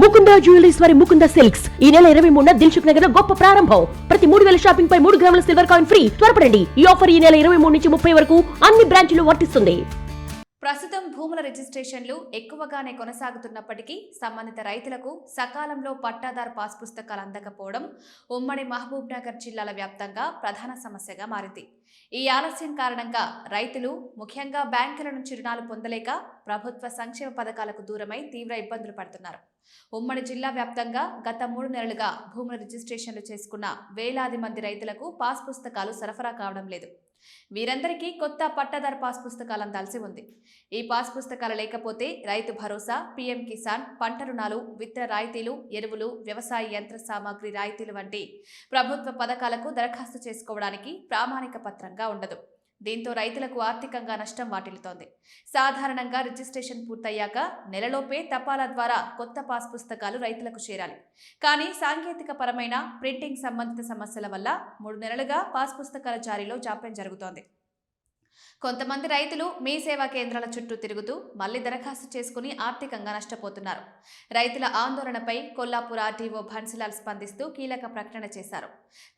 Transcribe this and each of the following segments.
Mukunda jewelleries వారి Mukunda silks. ఈ నెల ఇరవై మూడున దిల్సుఖ్ నగర్లో గొప్ప ప్రారంభం. ప్రతి మూడు వేల షాపింగ్ పై మూడు గ్రాముల సిల్వర్ కాయిన్ ఫ్రీ. త్వరపడండి. ఈ ఆఫర్ ఈ నెల ఇరవై మూడు నుంచి ముప్పై వరకు అన్ని బ్రాంచ్లు వర్తిస్తుంది. ప్రస్తుతం భూముల రిజిస్ట్రేషన్లు ఎక్కువగానే కొనసాగుతున్నప్పటికీ సంబంధిత రైతులకు సకాలంలో పట్టాదారు పాస్ పుస్తకాలు అందకపోవడం ఉమ్మడి మహబూబ్ నగర్ జిల్లాల వ్యాప్తంగా ప్రధాన సమస్యగా మారింది. ఈ ఆలస్యం కారణంగా రైతులు ముఖ్యంగా బ్యాంకుల నుంచి రుణాలు పొందలేక ప్రభుత్వ సంక్షేమ పథకాలకు దూరమై తీవ్ర ఇబ్బందులు పడుతున్నారు. ఉమ్మడి జిల్లా వ్యాప్తంగా గత మూడు నెలలుగా భూముల రిజిస్ట్రేషన్లు చేసుకున్న వేలాది మంది రైతులకు పాస్ పుస్తకాలు సరఫరా కావడం లేదు. వీరందరికీ కొత్త పట్టాదారు పాస్ పుస్తకాలు అందాల్సి ఉంది. ఈ పాస్ పుస్తకాలు లేకపోతే రైతు భరోసా పీఎం కిసాన్ పంట రుణాలు విత్తన రాయితీలు ఎరువులు వ్యవసాయ యంత్ర సామాగ్రి రాయితీలు వంటి ప్రభుత్వ పథకాలకు దరఖాస్తు చేసుకోవడానికి ప్రామాణిక పత్రంగా ఉండదు. దీంతో రైతులకు ఆర్థికంగా నష్టం వాటిల్లుతోంది. సాధారణంగా రిజిస్ట్రేషన్ పూర్తయ్యాక నెలలోపే తపాలా ద్వారా కొత్త పాస్ పుస్తకాలు రైతులకు చేరాలి. కానీ సాంకేతిక పరమైన ప్రింటింగ్ సంబంధిత సమస్యల వల్ల మూడు నెలలుగా పాస్ పుస్తకాల జారీలో జాప్యం జరుగుతోంది. కొంతమంది రైతులు మీ సేవా కేంద్రాల చుట్టూ తిరుగుతూ మళ్ళీ దరఖాస్తు చేసుకుని ఆర్థికంగా నష్టపోతున్నారు. రైతుల ఆందోళనపై కొల్లాపూర్ ఆర్టీఓ భన్సిలాల్ స్పందిస్తూ కీలక ప్రకటన చేశారు.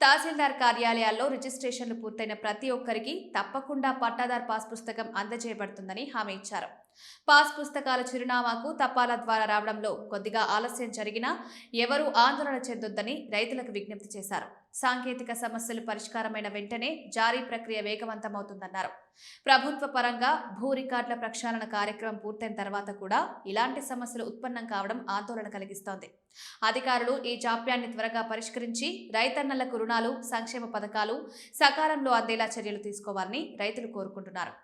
తహసీల్దార్ కార్యాలయాల్లో రిజిస్ట్రేషన్లు పూర్తయిన ప్రతి ఒక్కరికి తప్పకుండా పట్టాదార్ పాస్ పుస్తకం అందజేయబడుతుందని హామీ ఇచ్చారు. పాస్ పుస్తకాల చిరునామాకు తపాలా ద్వారా రావడంలో కొద్దిగా ఆలస్యం జరిగినా ఎవరూ ఆందోళన చెందొద్దని రైతులకు విజ్ఞప్తి చేశారు. సాంకేతిక సమస్యలు పరిష్కారమైన వెంటనే జారీ ప్రక్రియ వేగవంతమవుతుందన్నారు. ప్రభుత్వ పరంగా భూ రికార్డుల ప్రక్షాళన కార్యక్రమం పూర్తయిన తర్వాత కూడా ఇలాంటి సమస్యలు ఉత్పన్నం కావడం ఆందోళన కలిగిస్తోంది. అధికారులు ఈ జాప్యాన్ని త్వరగా పరిష్కరించి రైతన్నలకు రుణాలు సంక్షేమ పథకాలు సకాలంలో అందేలా చర్యలు తీసుకోవాలని రైతులు కోరుకుంటున్నారు.